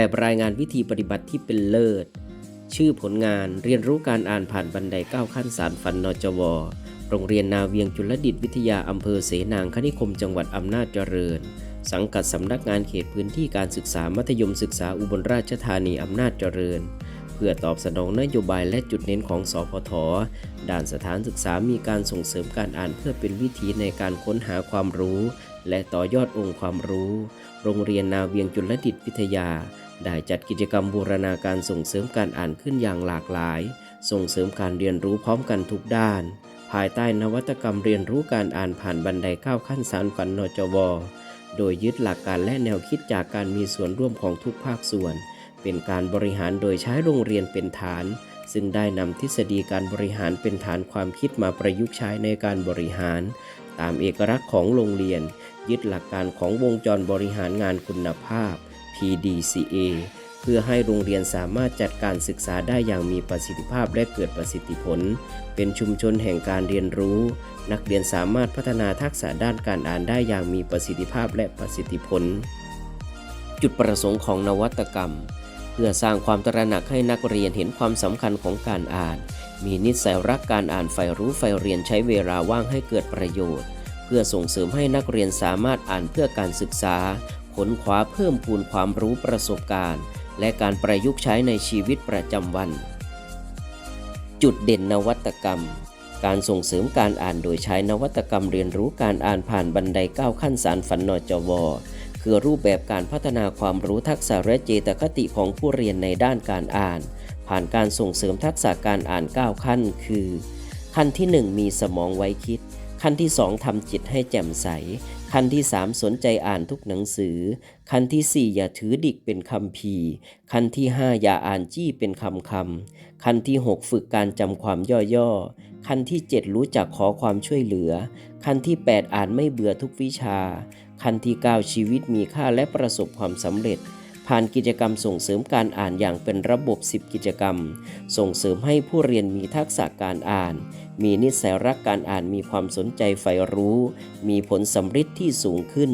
แบบรายงานวิธีปฏิบัติที่เป็นเลิศ ชื่อผลงานเรียนรู้การอ่านผ่านบันได9ขั้นสารฝันนจว โรงเรียนนาเวียงจุลดิตวิทยาอำเภอเสนางคณิคมจังหวัดอำนาจเจริญ สังกัดสำนักงานเขตพื้นที่การศึกษามัธยมศึกษาอุบลราชธานีอำนาจเจริญ เพื่อตอบสนองนโยบายและจุดเน้นของสพทด้านสถานศึกษามีการส่งเสริมการอ่านเพื่อเป็นวิธีในการค้นหาความรู้ และต่อยอดองค์ความรู้ โรงเรียนนาเวียงจุลดิตวิทยา ได้จัดกิจกรรมบูรณาการส่งเสริมการอ่านขึ้นอย่างหลากหลาย ส่งเสริมการเรียนรู้พร้อมกันทุกด้าน ภายใต้นวัตกรรมเรียนรู้การอ่านผ่านบันไดก้าวขั้นสารฝันนจว โดยยึดหลักการและแนวคิดจากการมีส่วนร่วมของทุกภาคส่วน เป็นการบริหารโดยใช้โรงเรียนเป็นฐาน ซึ่งได้นำทฤษฎีการบริหารเป็นฐานความคิดมาประยุกต์ใช้ในการบริหาร ตามเอกลักษณ์ของโรงเรียน ยึดหลักการของวงจรบริหารงานคุณภาพ PDCA เพื่อให้โรงเรียนสามารถจัดการศึกษาได้อย่างมีประสิทธิภาพและเกิดประสิทธิผล เป็นชุมชนแห่งการเรียนรู้ นักเรียนสามารถพัฒนาทักษะด้านการอ่านได้อย่างมีประสิทธิภาพและประสิทธิผล จุดประสงค์ของนวัตกรรม เพื่อสร้างความตระหนักให้นักเรียนเห็นความสำคัญของการอ่าน มีนิสัยรักการอ่านใฝ่รู้ใฝ่เรียนใช้เวลาว่างให้เกิดประโยชน์ เพื่อส่งเสริมให้นักเรียนสามารถอ่านเพื่อการศึกษา ค้นคว้าเพิ่มพูนความรู้ประสบการณ์ และการประยุกต์ใช้ในชีวิตประจำวัน จุดเด่นนวัตกรรม การส่งเสริมการอ่านโดยใช้นวัตกรรมเรียนรู้การอ่านผ่านบันไดก้าวขั้นสารฝันนจวคือรูปแบบการพัฒนาความรู้ทักษะและเจตคติของผู้เรียนในด้านการอ่าน ผ่านการส่งเสริมทักษะการอ่าน 9 ขั้น คือ ขั้นที่ 1 มีสมองไว้คิด ขั้นที่ 2ทำจิตให้แจ่มใส ขั้นที่ 3 สนใจอ่านทุกหนังสือ ขั้นที่ 4 อย่าถือดิกเป็นคำพีขั้นที่ 5 อย่าอ่านจี้เป็นคำคำขั้นที่ 6 ฝึกการจำความย่อๆ ขั้นที่ 7 รู้จักขอความช่วยเหลือ ขั้นที่ 8 อ่านไม่เบื่อทุกวิชา ขั้นที่ 9 ชีวิตมีค่าและประสบความสำเร็จ ผ่านกิจกรรมส่งเสริมการอ่านอย่างเป็นระบบ 10 กิจกรรม ส่งเสริมให้ผู้เรียนมีทักษะการอ่าน มีนิสัยรักการอ่านมีความสนใจใฝ่รู้ มีผลสำฤทธิ์ที่สูงขึ้น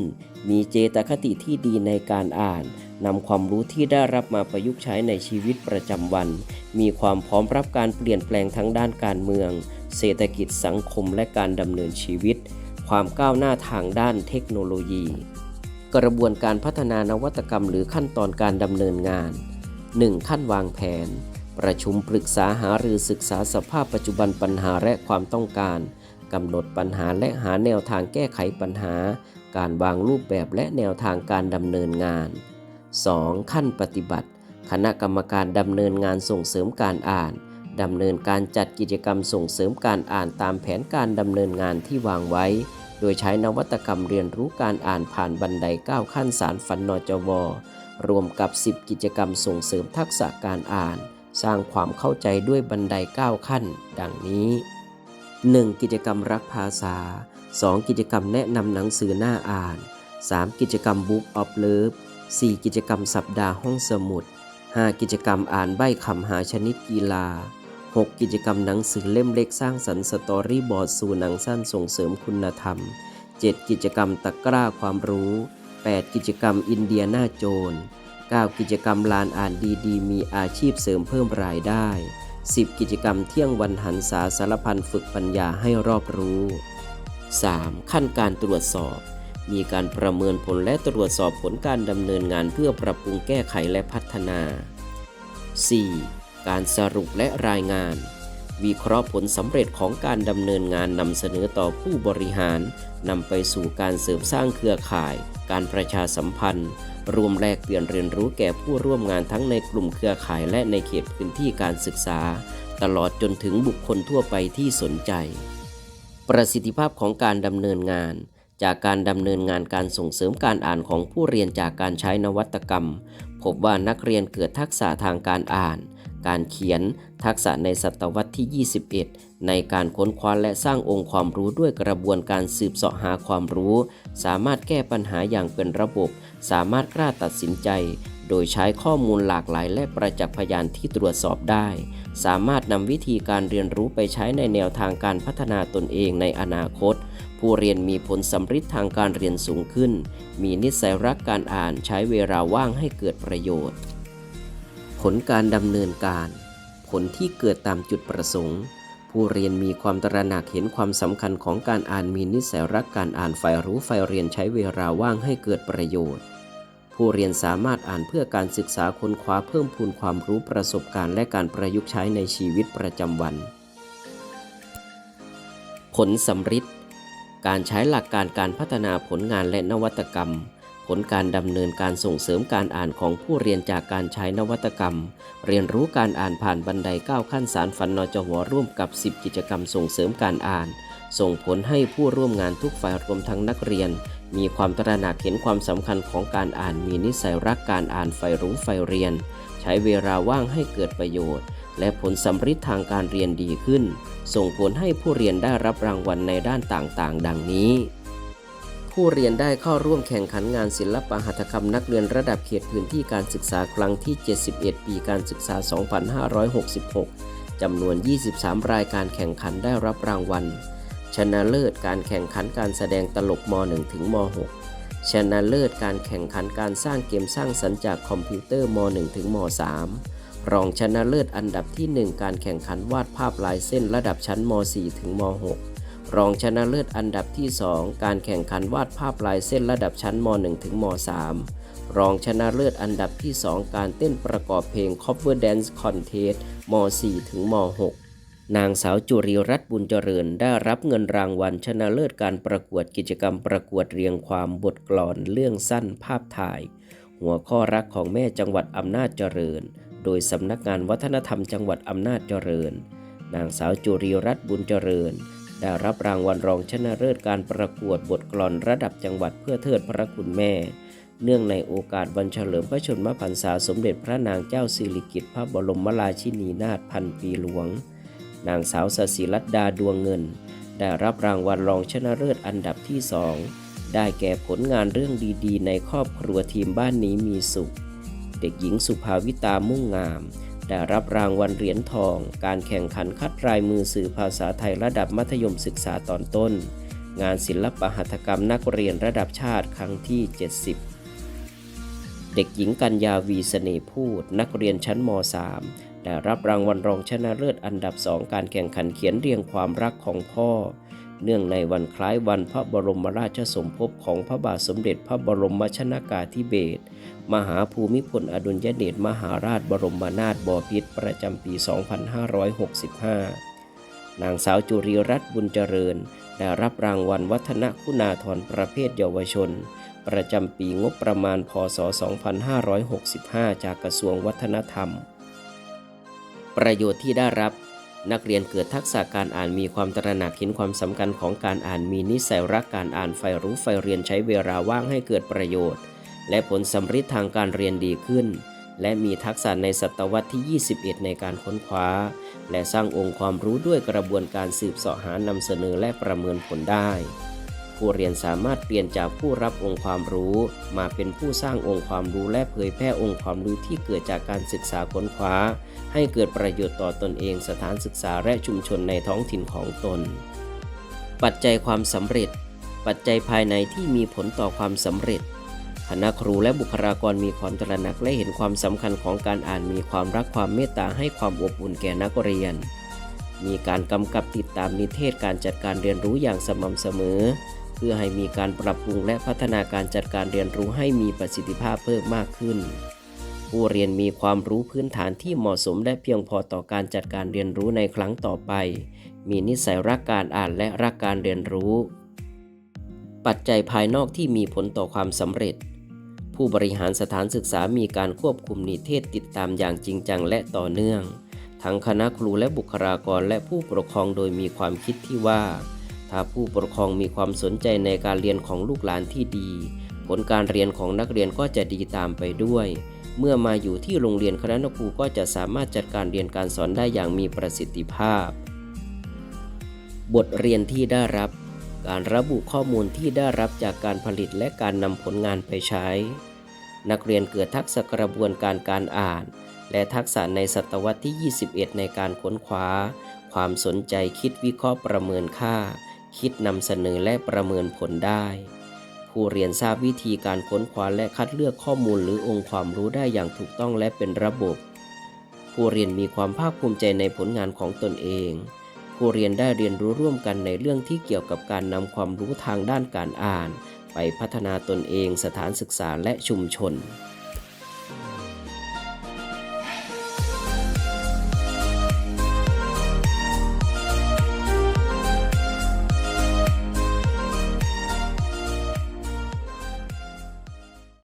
มีเจตคติที่ดีในการอ่านนำความรู้ที่ได้รับมาประยุกต์ใช้ในชีวิตประจำวัน มีความพร้อมรับการเปลี่ยนแปลงทั้งด้านการเมือง เศรษฐกิจสังคมและการดำเนินชีวิต ความก้าวหน้าทางด้านเทคโนโลยี กระบวนการพัฒนานวัตกรรมหรือขั้นตอนการดำเนินงาน 1. ขั้นวางแผน ประชุมปรึกษาหารือศึกษาสภาพปัจจุบันปัญหาและความต้องการกำหนดปัญหาและหาแนวทางแก้ไขปัญหา การวางรูปแบบและแนวทางการดำเนินงาน 2. ขั้นปฏิบัติ คณะกรรมการดำเนินงานส่งเสริมการอ่านดำเนินการจัดกิจกรรมส่งเสริมการอ่านตามแผนการดำเนินงานที่วางไว้ ดยใช้นวัตกรรมเรียนรู้การอ่านผ่านบันได9ขั้นสารฝันนจว รวมกับ 10 กิจกรรมส่งเสริมทักษะการอ่าน สร้างความเข้าใจด้วยบันได 9 ขั้น ดังนี้ 1. กิจกรรมรักภาษา 2. กิจกรรมแนะนำหนังสือหน้าอ่าน 3. กิจกรรม Book of Love 4. กิจกรรมสัปดาห์ห้องสมุด 5. กิจกรรมอ่านใบคำหาชนิดกีฬา 6. กิจกรรมหนังสือเล่มเล็กสร้างสรรค์สตอรี่บอร์ดสู่หนังสั้นส่งเสริมคุณธรรม 7. กิจกรรมตะกร้าความรู้ 8. กิจกรรมอินเดียหน้าโจร 9. กิจกรรมลานอ่านดีๆ มีอาชีพเสริมเพิ่มรายได้ 10. กิจกรรมเที่ยงวันหันษาสารพันฝึกปัญญาให้รอบรู้ 3. ขั้นการตรวจสอบ มีการประเมินผลและตรวจสอบผลการดำเนินงานเพื่อปรับปรุงแก้ไขและพัฒนา 4. การสรุปและรายงาน วิเคราะห์ผลสำเร็จของการดำเนินงานนำเสนอต่อผู้บริหารนำไปสู่การเสริมสร้างเครือข่าย การประชาสัมพันธ์ รวมแลกเปลี่ยนเรียนรู้แก่ผู้ร่วมงานทั้งในกลุ่มเครือข่ายและในเขตพื้นที่การศึกษา ตลอดจนถึงบุคคลทั่วไปที่สนใจ ประสิทธิภาพของการดำเนินงานจากการดำเนินงานการส่งเสริมการอ่านของผู้เรียนจากการใช้นวัตกรรม พบว่านักเรียนเกิดทักษะทางการอ่าน การเขียน ทักษะในศตวรรษที่ 21 ในการค้นคว้าและสร้างองค์ความรู้ด้วยกระบวนการสืบเสาะหาความรู้ สามารถแก้ปัญหาอย่างเป็นระบบ สามารถกล้าตัดสินใจ โดยใช้ข้อมูลหลากหลายและประจักษ์พยานที่ตรวจสอบได้ สามารถนำวิธีการเรียนรู้ไปใช้ในแนวทางการพัฒนาตนเองในอนาคตผู้เรียนมีผลสำฤทธิ์ทางการเรียนสูงขึ้น มีนิสัยรักการอ่านใช้เวลาว่างให้เกิดประโยชน์ ผลการดำเนินการ ผลที่เกิดตามจุดประสงค์ ผู้เรียนมีความตระหนักเห็นความสำคัญของการอ่านมีนิสัยรักการอ่านฝ่ายรู้ฝ่ายเรียนใช้เวลาว่างให้เกิดประโยชน์ ผู้เรียนสามารถอ่านเพื่อการศึกษาค้นคว้าเพิ่มพูนความรู้ประสบการณ์และการประยุกต์ใช้ในชีวิตประจำวัน ผลสำฤทธิ์การใช้หลักการการพัฒนาผลงานและนวัตกรรม ผลการดำเนินการส่งเสริมการอ่านของผู้เรียนจากการใช้นวัตกรรม เรียนรู้การอ่านผ่านบันได9ขั้นสารฝันนจหัวร่วมกับ 10 กิจกรรมส่งเสริมการอ่าน ส่งผลให้ผู้ร่วมงานทุกฝ่ายรวมทั้งนักเรียน มีความตระหนักเห็นความสำคัญของการอ่านมีนิสัยรักการอ่านใฝ่รู้ใฝ่เรียน ใช้เวลาว่างให้เกิดประโยชน์ และผลสำฤทธิ์ทางการเรียนดีขึ้น ส่งผลให้ผู้เรียนได้รับรางวัลในด้านต่างๆ ดังนี้ ผู้เรียนได้เข้าร่วมแข่งขันงานศิลปหัตถกรรมนักเรียนระดับเขตพื้นที่การศึกษาครั้งที่ 71 ปีการศึกษา 2566 จำนวน 23 รายการแข่งขันได้รับรางวัล ชนะเลิศการแข่งขันการแสดงตลกม .1 ถึงม .6 ชนะเลิศการแข่งขันการสร้างเกมสร้างสรรค์จากคอมพิวเตอร์ม .1 ถึงม .3 รองชนะเลิศอันดับที่ 1 การแข่งขันวาดภาพลายเส้นระดับชั้นม .4 ถึงม .6 รองชนะเลิศอันดับที่ 2 การแข่งขันวาดภาพลายเส้นระดับชั้นม .1 ถึงม .3 รองชนะเลิศอันดับที่ 2 การเต้นประกอบเพลง Cover Dance Contest ม .4 ถึงม .6 นางสาวจุรีรัตน์บุญเจริญได้รับเงินรางวัลชนะเลิศการประกวดกิจกรรมประกวดเรียงความบทกลอนเรื่องสั้นภาพถ่าย หัวข้อรักของแม่จังหวัดอำนาจเจริญ โดยสำนักงานวัฒนธรรมจังหวัดอำนาจเจริญ นางสาวจุรีรัตน์บุญเจริญ ได้รับรางวัลรองชนะเลิศการประกวดบทกลอนระดับจังหวัดเพื่อเทิดพระคุณแม่ เนื่องในโอกาสวันเฉลิมพระชนมพรรษาสมเด็จพระนางเจ้าสิริกิติ์พระบรมราชินีนาถพันปีหลวง นางสาวสศิรัตดาดวงเงิน ได้รับรางวัลรองชนะเลิศอันดับที่สองได้แก่ผลงานเรื่องดีๆ ในครอบครัวทีมบ้านนี้มีสุข เด็กหญิงสุภาวิตามุ่งงาม ได้รับรางวัลเหรียญทอง การแข่งขันคัดลายมือสื่อภาษาไทยระดับมัธยมศึกษาตอนต้น งานศิลปหัตถกรรมนักเรียนระดับชาติครั้งที่ 70 เด็กหญิงกัญญาวีเสน่พูด นักเรียนชั้นม .3 ได้รับรางวัลรองชนะเลิศอันดับสองการแข่งขันเขียนเรียงความรักของพ่อ เนื่องในวันคล้ายวันพระบรมราชสมภพของพระบาทสมเด็จพระบรมชนากาธิเบศรมหาภูมิพลอดุลยเดชมหาราชบรมนาถบพิตรประจำปี 2565 นางสาวจุรีรัตน์บุญเจริญ ได้รับรางวัลวัฒนคุณาธรประเภทเยาวชน ประจำปีงบประมาณพศ 2565 จากกระทรวงวัฒนธรรม ประโยชน์ที่ได้รับ นักเรียนเกิดทักษะการอ่านมีความตระหนักเห็นความสำคัญของการอ่านมีนิสัยรักการอ่านใฝ่รู้ใฝ่เรียนใช้เวลาว่างให้เกิดประโยชน์ และผลสำฤทธิ์ทางการเรียนดีขึ้น และมีทักษะในศตวรรษที่ 21 ในการค้นคว้า และสร้างองค์ความรู้ด้วยกระบวนการสืบเสาะหานำเสนอและประเมินผลได้ ผู้เรียนสามารถเปลี่ยนจากผู้รับองค์ความรู้ มาเป็นผู้สร้างองค์ความรู้และเผยแพร่องค์ความรู้ที่เกิดจากการศึกษาค้นคว้า ให้เกิดประโยชน์ต่อตนเองสถานศึกษาและชุมชนในท้องถิ่นของตน ปัจจัยความสำเร็จ ปัจจัยภายในที่มีผลต่อความสำเร็จคณะครูและบุคลากรมีความตระหนักและเห็นความสำคัญของการอ่านมีความรักความเมตตาให้ความอบอุ่นแก่นักเรียน มีการกำกับติดตามนิเทศการจัดการเรียนรู้อย่างสม่ำเสมอ พื่อให้มีการปรับปรุงและพัฒนาการจัดการเรียนรู้ให้มีประสิทธิภาพเพิ่มมากขึ้น ผู้เรียนมีความรู้พื้นฐานที่เหมาะสมและเพียงพอต่อการจัดการเรียนรู้ในครั้งต่อไป มีนิสัยรักการอ่านและรักการเรียนรู้ ปัจจัยภายนอกที่มีผลต่อความสำเร็จ ผู้บริหารสถานศึกษามีการควบคุมนิเทศติดตามอย่างจริงจังและต่อเนื่อง ทั้งคณะครูและบุคลากรและผู้ปกครองโดยมีความคิดที่ว่า ถ้าผู้ปกครองมีความสนใจในการเรียนของลูกหลานที่ดี ผลการเรียนของนักเรียนก็จะดีตามไปด้วย เมื่อมาอยู่ที่โรงเรียนคณะครูก็จะสามารถจัดการเรียนการสอนได้อย่างมีประสิทธิภาพ บทเรียนที่ได้รับ การระบุข้อมูลที่ได้รับจากการผลิตและการนำผลงานไปใช้ นักเรียนเกิดทักษะกระบวนการการอ่าน และทักษะในศตวรรษที่ 21 ในการค้นคว้า ความสนใจคิดวิเคราะห์ประเมินค่า คิดนำเสนอและประเมินผลได้ ผู้เรียนทราบวิธีการค้นคว้าและคัดเลือกข้อมูลหรือองค์ความรู้ได้อย่างถูกต้องและเป็นระบบ ผู้เรียนมีความภาคภูมิใจในผลงานของตนเอง ผู้เรียนได้เรียนรู้ร่วมกันในเรื่องที่เกี่ยวกับการนำความรู้ทางด้านการอ่าน ไปพัฒนาตนเองสถานศึกษาและชุมชน